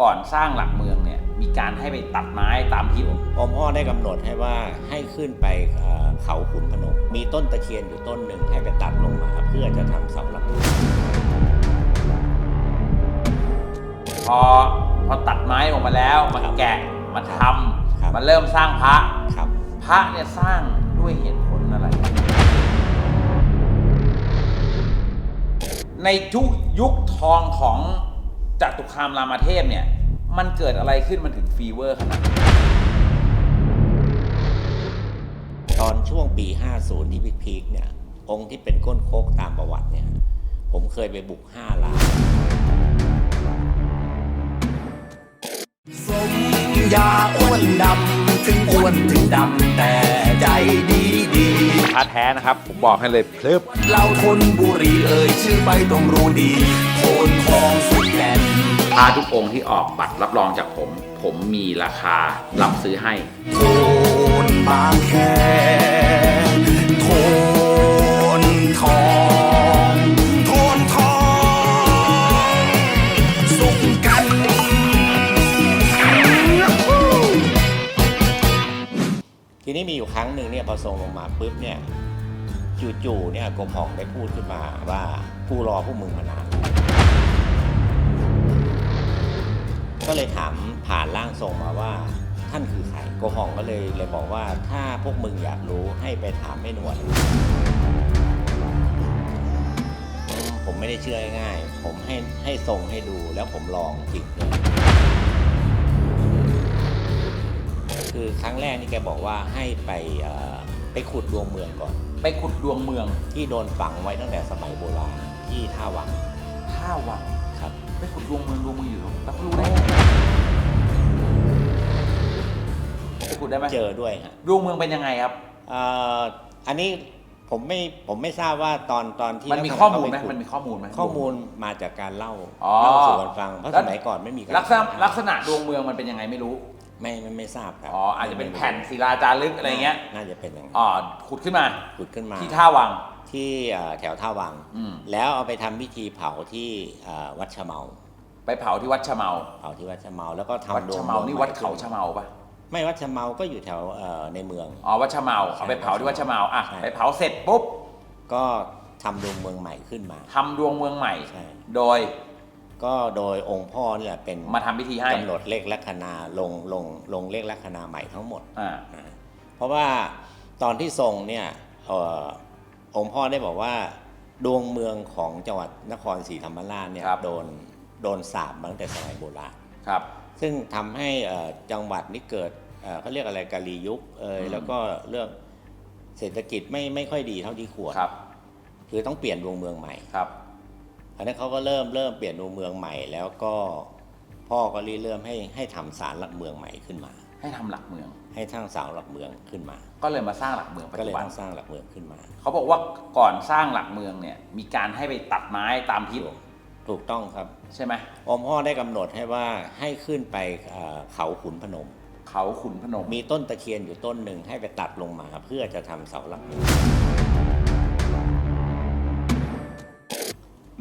ก่อนสร้างหลักเมืองเนี่ยมีการให้ไปตัดไม้ตามทิศองค์พ่อได้กำหนดให้ว่าให้ขึ้นไปเอ่อเขาขุนพนมมีต้นตะเคียนอยู่ต้นหนึ่งให้ไปตัดลงมาเพื่อจะทำเสาหลักเมืองพอพอตัดไม้ลงมาแล้วมาครับแกะมาทครับำมาเริ่มสร้างพระครับ พระเนี่ยสร้างด้วยเหตุผลอะไร ในทุกยุคทองของ จตุคามรามเทพเนี่ย มันเกิดอะไรขึ้นมันถึงฟีเวอร์ขนาดนี้ตอนช่วงปี 50 ที่พีคๆเนี่ย องค์ที่เป็นก้นโคกตามประวัติเนี่ย ผมเคยไปบุก 5 ล้าน สมยาอ้วนดำ ถึงอ้วนถึงดำ แต่ใจดี ดีพระแท้นะครับ ผมบอกให้เลยเพลิบเราทนบุรีเอ่ยชื่อไปต้องรู้ดีโคนทองสุดแก่นพระทุกองค์ที่ออกบัตรรับรองจากผม ผมมีราคารับซื้อให้โทนบางแคโทนทอง นี้มีอยู่ครั้งหนึ่งเนี่ยพอทรงลงมาปุ๊บเนี่ยจู่ๆเนี่ยกรมหองได้พูดขึ้นมาว่ากูรอพวกมึงมานาน ก็เลยถามผ่านร่างทรงมาว่าท่านคือใครกรมหองก็เลยเลยบอกว่าถ้าพวกมึงอยากรู้ให้ไปถามแม่หนวดผมไม่ได้เชื่อง่าย ผมให้ให้ทรงให้ดูแล้วผมลองจริงเลย คือครั้งแรกนี่แกบอกว่าให้ไปเอ่อไปขุดดวงเมืองก่อน ไปขุดดวงเมืองที่โดนฝังไว้ตั้งแต่สมัยโบราณที่ท่าวังท่าวังครับ ไปขุดดวงเมืองดวงเมืองอยู่ตรงแล้วเขารู้ได้ไงไปขุดได้ไหมเจอด้วยฮะดวงเมืองเป็นยังไงครับ เอ่ออันนี้ผมไม่ผมไม่ทราบว่าตอนตอนที่มันมีลักษณะข้อมูลไหมเขาปขุดมันมีข้อมูลไหม ข้อมูลมาจากการเล่าอ๋อ เล่าสู่กันฟังเพราะแล้สวมัยก่อนไม่มีการลักษณะลักษณะดวงเมืองมันเป็นยังไงไม่รู้ ไม่ไม่ไม่ทราบครับอ๋ออาจจะเป็นแผ่นศิลาจารึกอะไรเงี้ยน่าจะเป็นอย่างนั้นอ๋อขุดขึ้นมาขุดขึ้นมาที่ท่าวังที่เอ่อแถวท่าวังอืมแล้วเอาไปทำพิธีเผาที่เอ่อวัดชะเมา ไปเผาที่วัดชะเมา เผาที่วัดชะเมาแล้วก็ทำวัดดวงชะเมานี่มืองวัดเขาใหม่ชะเมาปะไม่วัดชะเมาก็อยู่แถวเอ่อในเมืองอ๋อวัดชะเมาเอาไปเผาที่วัดชะเมาอะใช่ไปเผาเสร็จปุ๊บก็ทำดวงเมืองใหม่ขึ้นมาทำดวงเมืองใหม่ใช่โดย ก็โดยองค์พ่อนี่แหละเป็นมาทำพิธีให้กำหนดเลขลัคนาลงลงลงเลขลัคนาใหม่ทั้งหมดอ่าอ่าเพราะว่าตอนที่ทรงเนี่ยเอ่อองค์พ่อได้บอกว่าดวงเมืองของจังหวัดนครศรีธรรมราชเนี่ยครับโดนโดนสาบมาตั้งแต่สมัยโบราณครับ ซึ่งทำให้เอ่อจังหวัดนี้เกิดเอ่อเขาเรียกอะไรกาลียุคเอยอืม แล้วก็เรื่องเศรษฐกิจไม่ไม่ค่อยดีเท่าที่ควร ครับคือต้องเปลี่ยนดวงเมืองใหม่ ครับ อันนั้นเขาก็เริ่มเริ่มเปลี่ยนดวงเมืองใหม่ แล้วก็พ่อก็รีเริ่มให้ให้ทำศาลหลักเมืองใหม่ขึ้นมา ให้ทำหลักเมือง ให้ทั้งศาลหลักเมืองขึ้นมา ก็เลยมาสร้างหลักเมืองปัจก็เลจุยบัน ต้องสร้างหลักเมืองขึ้นมา เขาบอกว่าก่อนสร้างหลักเมืองเนี่ยมีการให้ไปตัดไม้ตามทิศถูกต้องครับใช่ไหมองค์พ่อได้กำหนดให้ว่าให้ขึ้นไปเอ่อเขาขุนพนม เขาขุนพนมมีต้นตะเคียนอยู่ต้นหนึ่งให้ไปตัดลงมาเพื่อจะทำเสาหลักเมือง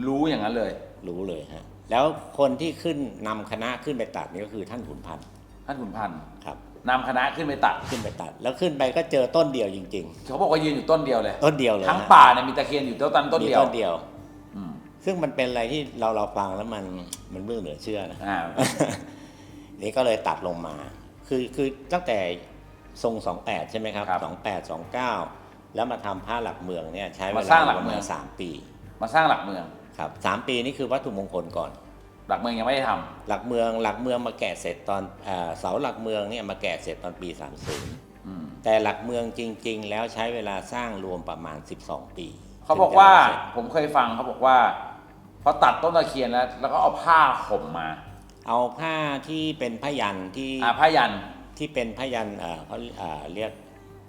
รู้อย่างนั้นเลย รู้เลยฮะแล้วคนที่ขึ้นนำคณะขึ้นไปตัดนี่ก็คือท่านขุนพันธ์ท่านขุนพันธ์ครับ นำคณะขึ้นไปตัด ขึ้นไปตัด แล้วขึ้นไปก็เจอต้นเดียวจริง เขาบอกว่ายืนอยู่ต้นเดียวเลย ๆ ต้นเดียวเลยทั้งฮะป่าเนี่ยมีตะเคียนอยู่ต้นต้นมีเดียวต้นเดียว อืมซึ่งมันเป็นอะไรที่เราเราฟังแล้วมันมันเรื่องเหลือเชื่อนะ อ่า นี่ก็เลยตัดลงมา คือคือตั้งแต่ทรงสองแปดใช่ไหมครับ ครับสองแปดสองเก้าแล้วมาทำผ้าหลักเมืองเนี่ยใช้เวมาลาสร้างหลักประเมืมาอณงสามปี มาสร้างหลักเมือง ครับสามปีนี่คือวัตถุมงคลก่อน หลักเมืองยังไม่ได้ทำหลักเมืองหลักเมืองมาแกะเสร็จตอนเอ่อเสาหลักเมืองเนี่ยมาแกะเสร็จตอนปี30อืมแต่หลักเมืองจริง ๆ แล้วใช้เวลาสร้างรวมประมาณ 12 ปีเขาบอกว่าถึงจะเสร็จผมเคยฟังเขาบอกว่าพอตัดต้นตะเคียนแล้ว แล้วก็เอาผ้าห่มมาเอาผ้าที่เป็นผ้ายันที่อ่าผ้ายัน ที่เป็นผ้ายันเอ่อเขาเอ่อเรียก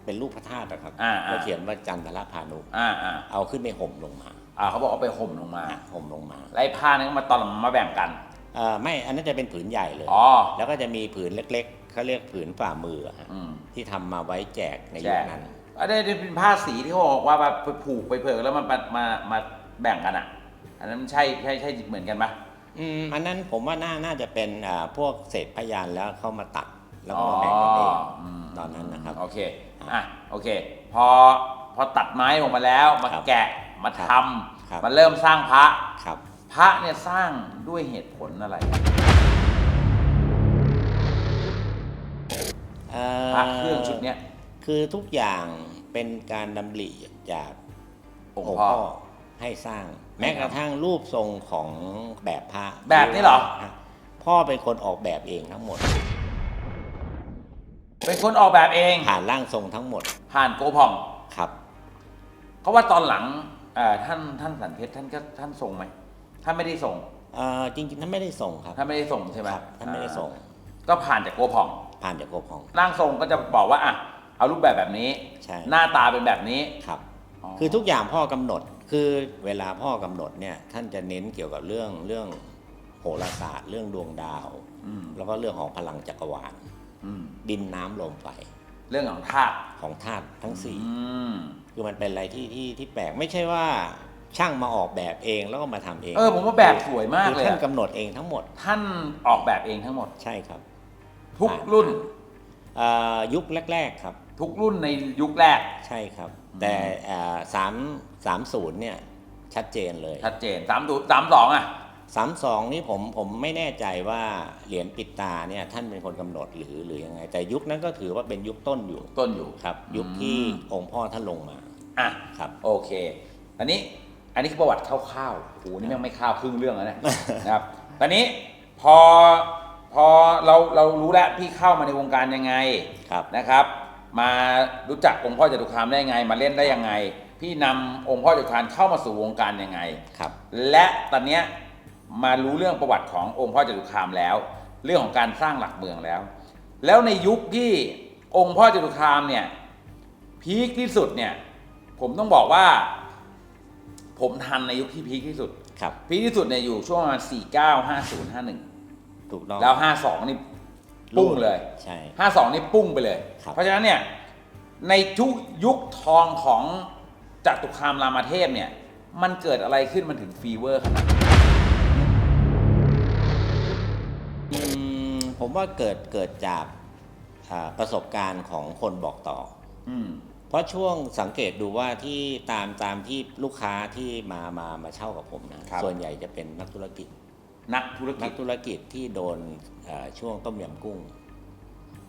เป็นรูปพระธาตุนะครับอ่าอ่า เขาเขียนว่าจันทรพานุ อ่าอ่าเอาขึ้นไปห่มลงมา อ่าเขาบอกเอาไปห่มลงมา อะห่มลงมาแล้วไอ้ผ้านั้นก็มาตอนหลังมาแบ่งกัน เอ่อไม่อันนั้นจะเป็นผืนใหญ่เลย อ๋อ แล้วก็จะมีผืนเล็กๆเขาเรียกผืนฝ่ามืออะฮะอืมที่ทำมาไว้แจกในแจยุคกนั้น อันนี้เป็นผ้าสีที่เขาบอกว่าไปผูกไปเผื่อแล้วมันมามามาแบ่งกันอะ อันนั้นมันใช่ใช่ใช่เหมือนกันปะ อืมอันนั้นผมว่าน่าน่าจะเป็นอ่าพวกเศษพยานแล้วเข้ามาตัดแล้วก็มาแบ่งกันเองมตอนนั้นนะครับ โอเค อะ โอเค พอ พอตัดไม้ลงมาแล้ว มาครับแกะ มาครับทครับำมาเริ่มสร้างพระ ครับ พระเนี่ยสร้างด้วยเหตุผลอะไรเอ่อพระเครื่องชุดเนี้ย คือทุกอย่างเป็นการดำริจากองค์องค์พ่อพ่อให้สร้าง แม้กระทั่งรูปทรงของแบบพระแบบนี้เหรอฮะพ่อเป็นคนออกแบบเองทั้งหมด เป็นคนออกแบบเอง ผ่านร่างทรงทั้งหมดผ่านโกผ่อง ครับ เพราะว่าตอนหลัง เอ่อท่านท่านสันเพชรท่านก็ท่านส่งไหมท่านไม่ได้ส่งเอ่อจริงๆท่านไม่ได้ส่งครับท่านไม่ได้ส่งใช่ไหมครับท่านไม่ได้ส่งอ่าก็ผ่านจากโกผ่องผ่านจากโกพอง ร่างทรงก็จะบอกว่าอะเอารูปแบบแบบนี้ ใช่ หน้าตาเป็นแบบนี้ ครับ อ๋อ คือทุกอย่างพ่อกำหนด คือเวลาพ่อกำหนดเนี่ยท่านจะเน้นเกี่ยวกับเรื่องเรื่องโหราศาสตร์ เรื่องดวงดาว อืมแล้วก็เรื่องของพลังจักรวาล อืมดินน้ำลมไฟเรื่องของธาตุของธาตุทั้งสี่อืม คือมันเป็นอะไรที่ที่ที่แปลกไม่ใช่ว่าช่างมาออกแบบเองแล้วก็มาทำเอง เออผมว่าแบบสวยมากคือเลยท่านอะกำหนดเองทั้งหมด ท่านออกแบบเองทั้งหมดใช่ครับ ทุกรุ่นเอ่อยุคแรก ๆ ครับ ทุกรุ่นในยุคแรกใช่ครับ แต่สามสามศูนย์เนี่ยชัดเจนเลยชัดเจนสามดูสามสองอะ สามสองนี่ผมผมไม่แน่ใจว่าเหรียญปิดตาเนี่ยท่านเป็นคนกำหนดหรือหรือยังไง แต่ยุคนั้นก็ถือว่าเป็นยุคต้นอยู่ต้นอยู่ครับ ยุคที่องค์พ่อท่านลงมาอะครับ โอเค อันนี้อันนี้คือประวัติคร่าวๆโหนี่ยังไม่คร่าวครึ่งเรื่องแล้วเนี่ยนะครับ ตอนนี้พอพอเราเรารู้แล้วพี่เข้ามาในวงการยังไงครับนะครับ มารู้จักองค์พ่อจตุคามได้ยังไง มาเล่นได้ยังไง พี่นำองค์พ่อจตุคามเข้ามาสู่วงการยังไงครับ และตอนเนี้ย มารู้เรื่องประวัติขององค์พ่อจตุคามแล้ว เรื่องของการสร้างหลักเมืองแล้ว แล้วในยุคที่องค์พ่อจตุคามเนี่ยพีคที่สุดเนี่ยผมต้องบอกว่า ผมทันในยุคที่พีคที่สุดครับพีคที่สุดเนี่ยอยู่ช่วงประมาณ49 50 51ถูกต้องแล้ว52นี่ปุ้งเลยใช่52นี่ปุ้งไปเลยครับเพราะฉะนั้นเนี่ยในทุกยุคทองของจตุคามรามเทพเนี่ย มันเกิดอะไรขึ้นมันถึงฟีเวอร์ขนาด ว่าเกิดเกิดจากอ่าประสบการณ์ของคนบอกต่ออืมเพราะช่วงสังเกตดูว่าที่ตามตามที่ลูกค้าที่มามามาเช่ากับผมนะครับส่วนใหญ่จะเป็นนักธุรกิจ นักธุรกินัจกธุรกิจที่โดนเอ่อช่วงต้มยำกุ้ง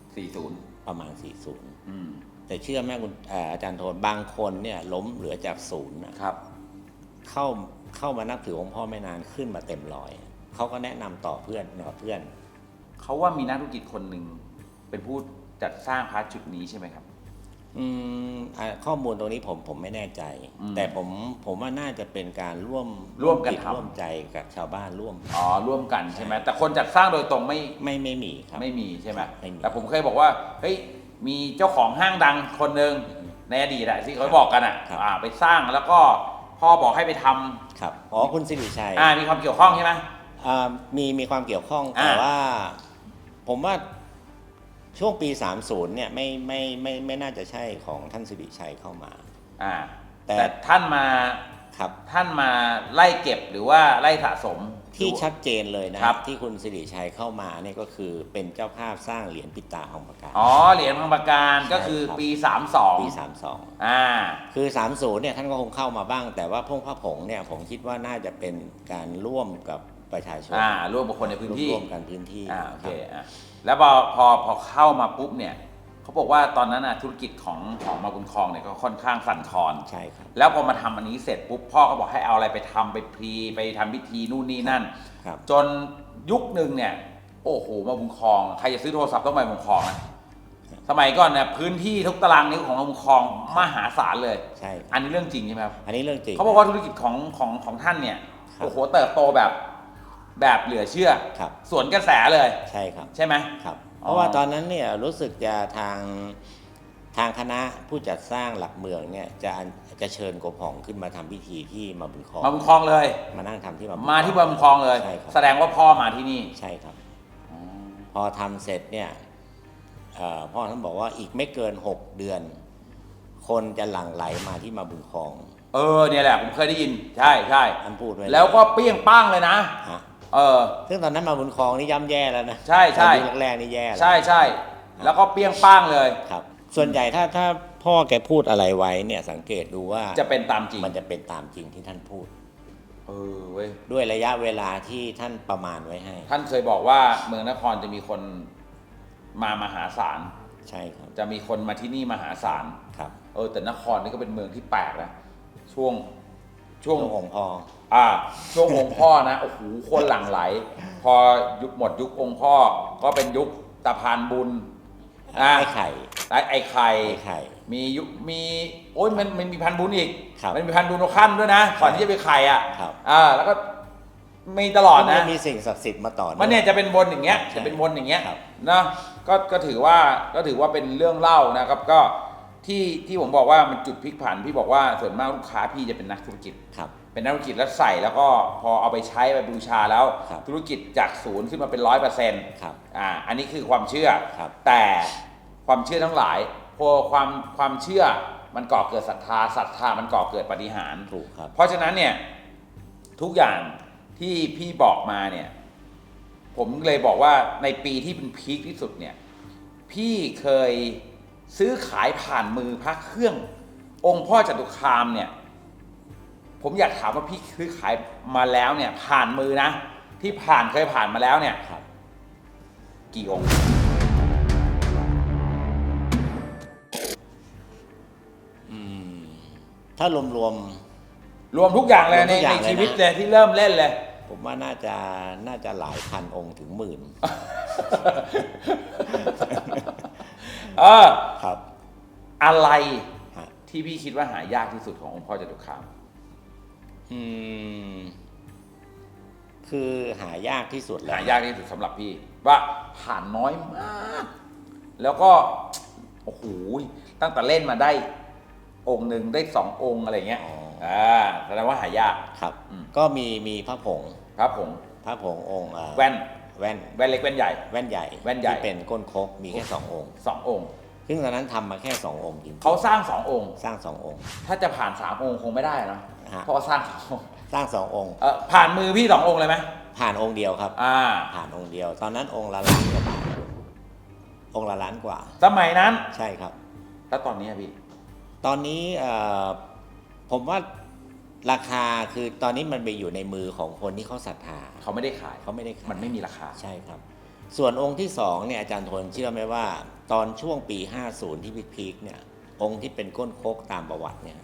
40 ประมาณ 40อืมแต่เชื่อแม่คุณเอ่ออาจารย์โทนบางคนเนี่ยล้มเหลือจากศูนย์นะครับ เข้าเข้ามานับถือองค์พ่อไม่นานขึ้นมาเต็มร้อยเขาก็แนะนำต่อเพื่อนต่อเพื่อน เขาว่ามีนักธุรกิจคนหนึ่งเป็นผู้จัดสร้างพาร์ทชุดนี้ใช่ไหมครับ อืมอ่าข้อมูลตรงนี้ผมผมไม่แน่ใจ อืมแต่ผมผมว่าน่าจะเป็นการร่วมร่วมกันจิตทำ ร่วมใจกับชาวบ้านร่วม อ๋อร่วมกันใช่ไหมแต่คนจัดสร้างโดยตรงไม่ไม่ไม่มีครับ ไม่มีใช่ไหมไม่มี แต่ผมเคยบอกว่าเฮ้ยมีเจ้าของห้างดังคนหนึ่งในอดีตอะที่เขาบอกกันอะครับอ่าไปสร้างแล้วก็พ่อบอกให้ไปทำครับอ๋อคุณสิริชัยอ่ามีความเกี่ยวข้องใช่ไหม อ่ามีมีความเกี่ยวข้องอ่า แต่ว่า ผมว่าช่วงปี 30 เนี่ยไม่ไม่ไม่ไม่น่าจะใช่ของท่านสิริชัยเข้ามา อ่าแต่ แต่ท่านมาครับ ท่านมาไล่เก็บหรือว่าไล่สะสม ที่หรือชัดเจนเลยนะครับ ที่คุณสิริชัยเข้ามาเนี่ยก็คือเป็นเจ้าภาพสร้างเหรียญปิดตาของประกาศ อ๋อเหรียญพังประการก็คือใช่ครับปี 32 ปี 32 อ่า คือ 30 เนี่ยท่านก็คงเข้ามาบ้าง แต่ว่าพงพระผงเนี่ยผมคิดว่าน่าจะเป็นการร่วมกับ ประชาชนอ่าร่วมกับคนในพื้นที่ร่วมกันพื้นที่อ่าโอเคครับอะแล้วพอพอพอเข้ามาปุ๊บเนี่ยเขาบอกว่าตอนนั้นน่ะธุรกิจของของมาบุญครองเนี่ยก็ค่อนข้างสั่นคลอน ใช่ครับ แล้วพอมาทำอันนี้เสร็จปุ๊บพ่อก็บอกให้เอาอะไรไปทำไปพรีไปทำพิธีนู่นนี่นั่น ครับ จนยุคหนึ่งเนี่ย โอ้โหมาบุญครองใครจะซื้อโทรศัพท์ต้องไปมาบุญครองนะสมัยก่อนเนี่ยพื้นที่ทุกตารางนิ้วของมาบุญครองมหาศาลเลย ใช่ครับอันนี้เรื่องจริงใช่ไหมครับ อันนี้เรื่องจริง เขาบอกว่าธุรกิจของของของท่านเนี่ย ครับ โอ้โหเติบโตแบบ แบบเหลือเชื่อ ครับ สวนกระแสเลย ใช่ครับใช่ไหม ครับ เพอ๋อราะว่าตอนนั้นเนี่ยรู้สึกจะทางทางคณะผู้จัดสร้างหลักเมืองเนี่ยจะจะเชิญโกผ่องขึ้นมาทำพิธีที่มาบุญครองมาบุญครองเลย มานั่งทำที่มาบุญมาที่มาบุญครองเลย ใช่ครับแสดงว่าพ่อมาที่นี่ใช่ครับ พอทำเสร็จเนี่ยเอ่อพ่อท่านบอกว่าอีกไม่เกิน 6 เดือน คนจะหลั่งไหลมาที่มาบุญครองเออเนี่ยแหละผมเคยได้ยิน ใช่ใช่ท่านพูดไว้แล้วก็เปรี้ยงป้างเลยนะ ฮะ เอเออ ซึ่งตอนนั้นมาบุญครองนี่ย่ำแย่แล้วนะใช่ใช่ตอนยุคแรกๆนี่แย่แล้ว ใช่ใช่แล้วก็เปี้ยงป้างเลย ครับ ส่วนใหญ่ถ้าถ้าพ่อแกพูดอะไรไว้เนี่ยสังเกตดูว่าจะเป็นตามจริงมันจะเป็นตามจริงที่ท่านพูด เออเว้ยด้วยระยะเวลาที่ท่านประมาณไว้ให้ ท่านเคยบอกว่าเมืองนครจะมีคนมามหาศาลใช่ครับจะมีคนมาที่นี่มหาศาล ครับ เออแต่นครนี่ก็เป็นเมืองที่แปลกนะช่วง ช่วงหลวงองค์พ่ออ่าช่วงองค์พ่อนะโอ้โหคนหลั่งไหล พอยุคหมดยุคองค์พ่อก็เป็นยุคตะพานบุญอ่าไอ้ไข่ไอ้ไอ้ไข่ไอ้ไข่มียุคมีโอ้ยมันมันมีพันบุญอีกครับมันมีพันบุญโอขั้นด้วยนะก่อนที่จะไปไข่อะครับอ่าแล้วก็มีตลอดมันะนมีสิ่งศักดิ์สิทธิ์มาต่อองมันเนี่ยจะเป็นวนอย่างเงี้ยใช่จะเป็นวนอย่างเงี้ยครับนะก็ก็ถือว่าก็ถือว่าเป็นเรื่องเล่านะครับก็ ที่ที่ผมบอกว่ามันจุดพลิกผันพี่บอกว่าส่วนมากลูกค้าพี่จะเป็นนักธุรกิจ ครับ เป็นนักธุรกิจแล้วใส่แล้วก็พอเอาไปใช้ไปบูชาแล้ว ครับธุรกิจจากศูนย์ขึ้นมาเป็นร้อยเปอร์เซ็นต์ครับอ่าอันนี้คือความเชื่อ ครับ แต่ความเชื่อทั้งหลาย พอความความเชื่อมันก่อเกิดศรัทธาศรัทธามันก่อเกิดปาฏิหารย์ ถูกครับ เพราะฉะนั้นเนี่ยทุกอย่างที่พี่บอกมาเนี่ยผมเลยบอกว่าในปีที่เป็นพีคที่สุดเนี่ยพี่เคย ซื้อขายผ่านมือพระเครื่อง องค์พ่อจตุคามเนี่ย ผมอยากถามว่าพี่ซื้อขายมาแล้วเนี่ย ผ่านมือนะ ที่ผ่านเคยผ่านมาแล้วเนี่ยครับ กี่องค์อืมถ้ารวม รวมทุกอย่างเลยรวมในทุกอย่าในงเลยนะชีวิตเลยที่เริ่มเล่นเลยๆผมว่าน่าจะน่าจะหลายพันองค์ถึงหมื่น เออ ครับอะไรฮะที่พี่คิดว่าหายากที่สุดขององค์พ่อจตุคามอืม คือหายากที่สุดแล้วหายากที่สุดสำหรับพี่ ว่าผ่านน้อยมาก แล้วก็ โอ้โหตั้งแต่เล่นมาได้ องค์หนึ่งได้สององค์อะไรเงี้ยอ๋ออ่าแสดงว่าหายาก ครับ อืม ก็มีมีพระผง ครับผมพระผงองค์อ่าแว่น แว่นแว่นเล็กแว่นใหญ่ แว่นใหญ่แว่นใหญ่ ที่เป็นก้นคกมีแค่สององค์ สององค์ ซึ่งตอนนั้นทำมาแค่สององค์จริงๆเขาสร้างสององค์ สร้างสององค์ ถ้าจะผ่านสามองค์คงไม่ได้เนอะฮะ เพราะว่าสร้างสององค์สร้างสององค์ เออผ่านมือพี่สององค์เลยไหมผ่านองค์เดียวครับ อ่า ผ่านองค์เดียว ตอนนั้นองค์ละล้านกว่าบาทองค์ละล้านกว่า สมัยนั้น ใช่ครับ แล้วตอนนี้อะพี่ ตอนนี้เอ่อผมว่า ราคาคือตอนนี้มันไปอยู่ในมือของคนที่เขาศรัทธาเขาไม่ได้ขายเขาไม่ได้ขายมันไม่มีราคา ใช่ครับ ส่วนองค์ที่สองเนี่ยอาจารย์ทนเชื่อไหมว่า ตอนช่วงปี 50 ที่พีคๆเนี่ยองค์ที่เป็นก้นโคกตามประวัติเนี่ย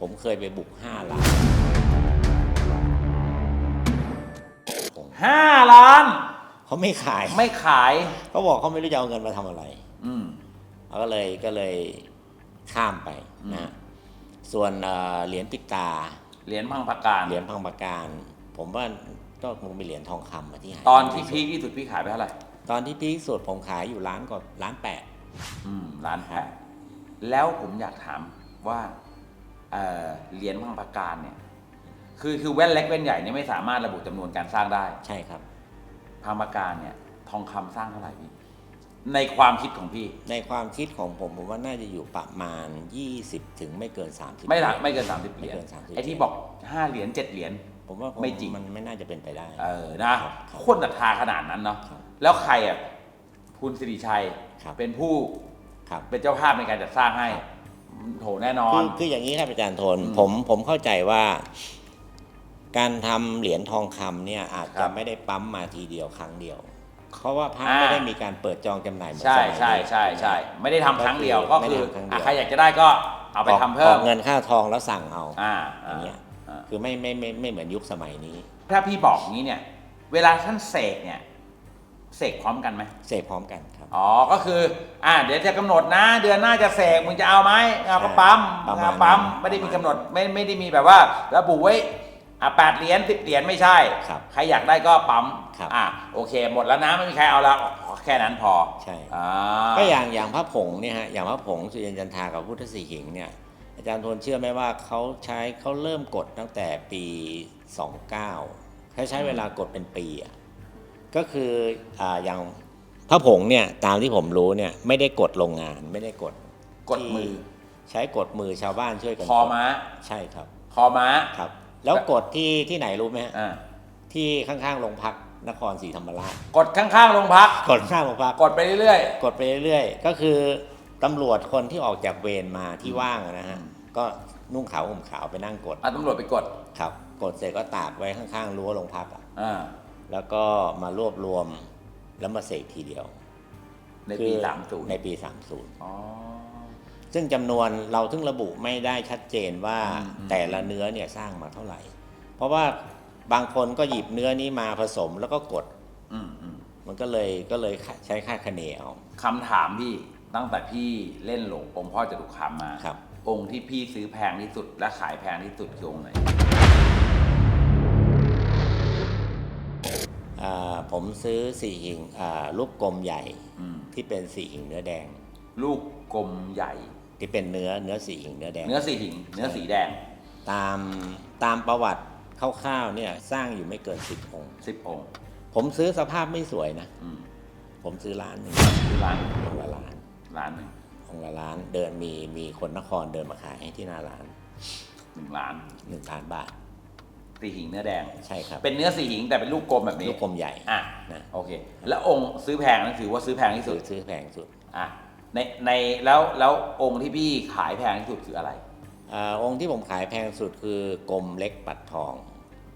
ผมเคยไปบุก5ล้านผมห้าล้านเขาไม่ขายไม่ขายเขาบอกเขาไม่รู้จะเอาเงินมาทำอะไร อืมเขาก็เลยก็เลยข้ามไปนะฮะส่วนเอ่อเหรียญปิดตา เหรียญพังประการ เหรียญพังประการ ผมว่าก็คงเป็นเหรียญทองคำมาที่หายตอนที่พีคที่สุดพี่ขายไปเท่าไหร่ตอนที่พีคสุดผมขายอยู่ล้านกว่าล้านแปด อืมล้านแปดแล้วผมอยากถามว่าเอ่อเหรียญพังประการเนี่ย คือคือแว่นเล็กแว่นใหญ่เนี่ยไม่สามารถระบุจำนวนการสร้างได้ ใช่ครับ พังประการเนี่ย ทองคำสร้างเท่าไหร่พี่ ในความคิดของพี่ ในความคิดของผมผมว่าน่าจะอยู่ประมาณ 20 ถึงไม่เกิน 30ไม่หลักไม่เกินสามสิบเหไม่รียญเกิน30ไอ้ที่บอกห้าเหรียญเจ็ดเหรียญผมว่าไม่จริงมันไม่น่าจะเป็นไปได้ เออนะครับครับคนศรัทธาขนาดนั้นเนาะครับแล้วใครอะคุณสิริชัยครับเป็นผู้ครับเป็นเจ้าภาพในการจัดสร้างให้ครับโถแน่นอคืนอคืออย่างนี้ครับอาจารย์โทนอืมผมผมเข้าใจว่าการทำเหรียญทองคำเนี่ยอาจครัจะบไม่ได้ปั๊มมาทีเดียวครั้งเดียว เพราะว่าพระอ่าไม่ได้มีการเปิดจองจำหน่ายเหมือนใช่สมัยนี้ ใช่ใช่ใช่ไม่ได้ทำครั้งเดียวก็ก็คือคือไม่ได้ทำครั้งเดียว อะใครอยากจะได้ก็เอาไปทำเพิ่อมอกเงินค่าทองแล้วสั่งเอา อ่าอย่างเงี้ย อ่า คือไม่ไม่ไม่ไม่เหมือนยุคสมัยนี้ ถ้าพี่บอกอย่างนี้เนี่ย เวลาท่านเสกเนี่ย เสกพร้อมกันไหมเสพพร้อมกันครับ อ๋อ ก็คือ อ่า เดี๋ยวจะกำหนดนะ เดือนหน้าจะเสก มึงจะเอาไหมเอาก็ปั๊มประมาณเอาปั๊ม นั้น ไม่ได้มีกำหนด ไม่ ไม่ได้มีแบบว่า ระบุไว้ อะแปดเหรียญสิบเหรียญไม่ใช่ครับใครอยากได้ก็ปั๊มครับอะโอเค หมดแล้วนะไม่มีใครเอาแล้วแค่นั้นพอใช่ อ่าก็อย่างอย่างพระผงเนี่ยฮะอย่างพระผงสุริยันจันทรากับพุทธสีหิงเนี่ยอาจารย์ทนเชื่อไหมว่าเขาใช้เขาเริ่มกดตั้งแต่ปี 29เขาใช้เวลากดเป็นปีอะก็คืออ่าอย่างพระผงเนี่ยตามที่ผมรู้เนี่ยไม่ได้กดโรงงานไม่ได้กดกดมือใช้กดมือชาวบ้านช่วยกันคอกดม้าใช่ครับ คอม้าครับ แล้วกดที่ที่ไหนรู้ไหมฮะอ่าที่ข้างๆโรงพักนครศรีธรรมราชกดข้างๆโรงพัก กดข้างโรงพักกดไปเรื่อย กดไปเรื่อยๆ ก็คือตำรวจคนที่ออกจากเวรมาที่ว่างอะนะฮะก็นุ่งขาวห่มขาวไปนั่งกดๆอะตำรวจไปกดครับ กดเสร็จก็ตากไว้ข้างๆรั้วโรงพักอะอ่าแล้วก็มารวบรวมแล้วมาเสกทีเดียวในปีคือสามศูนย์ในปี 30 อ๋อ ซึ่งจำนวนเราถึงระบุไม่ได้ชัดเจนว่าอืมอืมแต่ละเนื้อเนี่ยสร้างมาเท่าไหร่ เพราะว่าบางคนก็หยิบเนื้อนี้มาผสมแล้วก็กดอืมอืมมันก็เลยก็เลยใช้ค่าคะเนเอาคำถามพี่ตั้งแต่พี่เล่นหลวงองค์พ่อจตุคามมาครับ องค์ที่พี่ซื้อแพงที่สุดและขายแพงที่สุดคือองค์ไหนอ่าผมซื้อสี่หิงอ่าลูกกลมใหญ่อืมที่เป็นสี่หิงเนื้อแดง ลูกกลมใหญ่ ที่เป็นเนื้อเนื้อสี่หิงเนื้อแดง เนื้อสีหิง เนื้อสีแดง ตามตามประวัติคร่าวๆเนี่ยสร้างอยู่ไม่เกินสิบองค์สิบองค์ ผมซื้อสภาพไม่สวยนะ อืมผมซื้อล้านหนึ่งคือร้านองค์ละล้านร้านหนึ่งองค์ละล้านเดินมีมีคนนครเดินมาขายให้ที่หน้าร้านหนึ่งล้านหนึ่งล้านบาท สีหิงเนื้อแดง ใช่ครับเป็นเนื้อสีหิงแต่เป็นลูกกลมแบบนี้ลูกกลมใหญ่อะนะโอเค แล้วองค์ซื้อแพงนั่นถือว่าซื้อแพงที่สุซื้ดอซื้อแพงสุด อะ ในในแล้วแล้วองค์ที่พี่ขายแพงที่สุดคืออะไร อาองค์ที่ผมขายแพงสุดคือกลมเล็กปัดทอง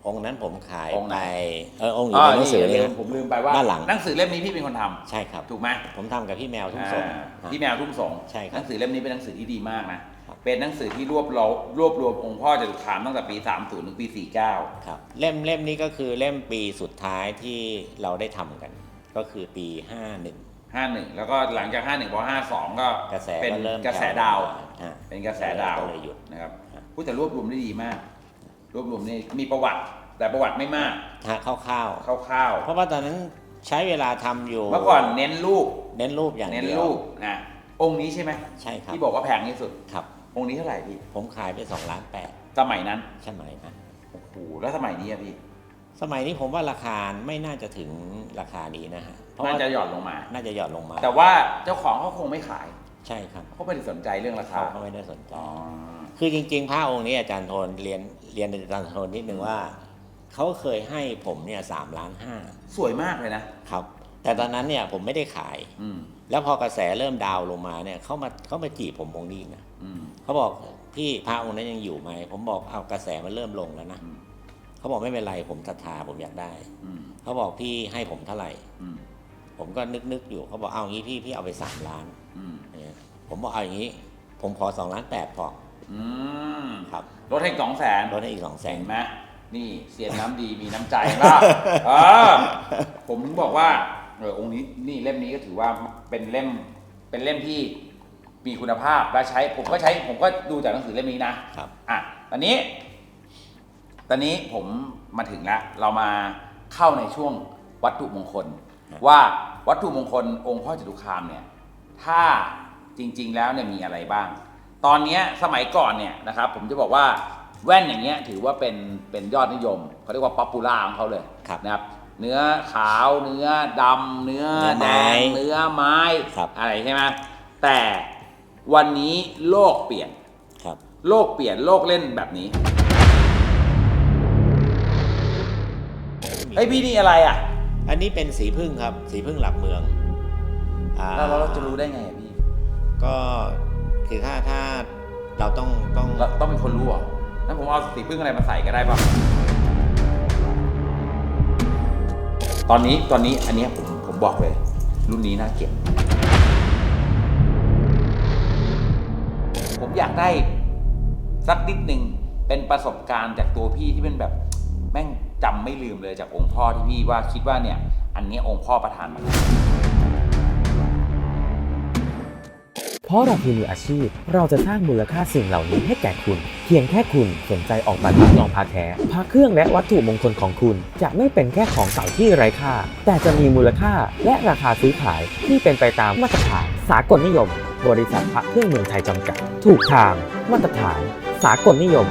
องค์นั้นผมขายองค์ไหไปน เออองค์อยู่ในหนังสือนี่เลยลืมนะ ผมลืมไปว่าด้านหลัง หนังสือเล่มนี้พี่เป็นคนทำใช่ครับ ถูกไหมผมทำกับพี่แมวทุ่งสงอ่าฮะ พี่แมวทุ่งสงใช่ครับหนังสือเล่มนี้เป็นหนังสือที่ดีมากนะ ครับ เป็นหนังสือที่รวบเรารวบรวมองค์พ่อจตุคามตั้งแต่ปี 30 ถึงปี 49 ครับเล่มเล่มนี้ก็คือเล่มปีสุดท้ายที่เราได้ทำกัน ก็คือปี 51 51แล้วก็หลังจาก51พอ52ก็กระแสเป็นก็เริ่มกระแสดาวอ่าเป็นกระแสดาวก็เลยหยุดนะครับครับพูดแต่รวบรวมได้ดีมาก รวบรวมนี่มีประวัติ แต่ประวัติไม่มากฮะคร่าวคร่าวๆ เพราะว่าตอนนั้นใช้เวลาทำอยู่ๆเมื่อก่อนเน้นรูปเน้นรูปอย่างเน้นเดียวรูปนะองค์นี้ใช่ไหมใช่ครับที่บอกว่าแพงที่สุด ครับ องค์นี้เท่าไหร่พี่ผมขายไป2ล้านแปดสมัยนั้นใช่ไหมนะโอ้โหแล้วสมัยนี้อะพี่ สมัยนี้ผมว่าราคาไม่น่าจะถึงราคานี้นะฮะเพราะน่าว่าจะหย่อนลงมา น่าจะหย่อนลงมาแต่ว่าเจ้าของเขาคงไม่ขายใช่ครับเขาไม่ได้สนใจเรื่องราคาเขาก็ไม่ได้สนใจ อ๋อคือจริงๆพระองค์นี้อาจารย์โทนเรียนเรียนอาจารย์โทนนิดนึงว่า เขาเคยให้ผมเนี่ยสามล้านห้าสวยมากเลยนะครับ แต่ตอนนั้นเนี่ยผมไม่ได้ขาย อืมแล้วพอกระแสเริ่มดาวน์ลงมาเนี่ยเขามาเขามาจีบผมองค์นี้นะอืมเขาบอกพี่พระองค์นั้นยังอยู่ไหมผมบอกเอากระแสมันเริ่มลงแล้วนะอืม เขาบอกไม่เป็นไรผมศรัทธาผมอยากได้อืมเขาบอกพี่ให้ผมเท่าไหร่อืมผมก็นึกนึกๆอยู่เขาบอกเอางี้พี่พี่เอาไปสามล้านอืมเนี่ยผมบอกเอาอย่างนี้ ผมขอสองล้านแปดพออืมครับลดให้สองแสนลดให้อีกสองแสเห็นนไหมนี่เสียนน้ำดีมีน้ำใจป่ะเออผมถึงบอกว่าเออองค์นี้นี่เล่มนี้ก็ถือว่าเป็นเล่มเป็นเล่มที่มีคุณภาพและใช้ผมก็ใช้ผมก็ดูจากหนังสือเล่มนี้นะครับอะตอนนี้ ตอนนี้ผมมาถึงแล้ว เรามาเข้าในช่วงวัตถุมงคลครับว่าวัตถุมงคลองค์พ่อจตุคามเนี่ยถ้าจริง ๆ แล้วเนี่ยมีอะไรบ้าง ตอนเนี้ยสมัยก่อนเนี่ยนะครับผมจะบอกว่าแว่นอย่างเงี้ยถือว่าเป็นเป็นยอดนิยมเขาเรียกว่าป๊อปปูล่าของเขาเลยครับนะครับเนื้อขาวเนื้อดำเนื้อเนื้อแดไม้งเนื้อไม้ครับอะไรใช่ไหมแต่วันนี้โลกเปลี่ยนครับโลกเปลี่ยนโลกเล่นแบบนี้ เฮ้ยพี่นี่อะไรอะอันนี้เป็นสีพึ่งครับ สีพึ่งหลักเมืองอ่าแล้วเราจะรู้ได้ไงอะพี่ก็คือถ้าถ้าเราต้องต้องเราต้องเป็นคนรู้เหรองั้นผมเอาสีพึ่งอะไรมาใส่ก็ได้ป่ะตอนนี้ตอนนี้อันเนี้ยผมผมบอกเลย รุ่นนี้น่าเก็บ ผมอยากได้สักนิดหนึ่งเป็นประสบการณ์จากตัวพี่ที่เป็นแบบแม่ง จำไม่ลืมเลยจากองค์พ่อที่พี่ว่าคิดว่าเนี่ยอันเนี้ยองค์พ่อประทานมา เพราะเราคือมืออาชีพ เราจะสร้างมูลค่าสิ่งเหล่านี้ให้แก่คุณ เพียงแค่คุณสนใจออกแบบรับรองพาแท้พาเครื่องและวัตถุมงคลของคุณ จะไม่เป็นแค่ของเก่าที่ไร้ค่า แต่จะมีมูลค่าและราคาซื้อขายที่เป็นไปตามมาตรฐานสากลนิยม บริษัทพระเครื่องเมืองไทยจำกัด ถูกทาง มาตรฐาน สากลนิยม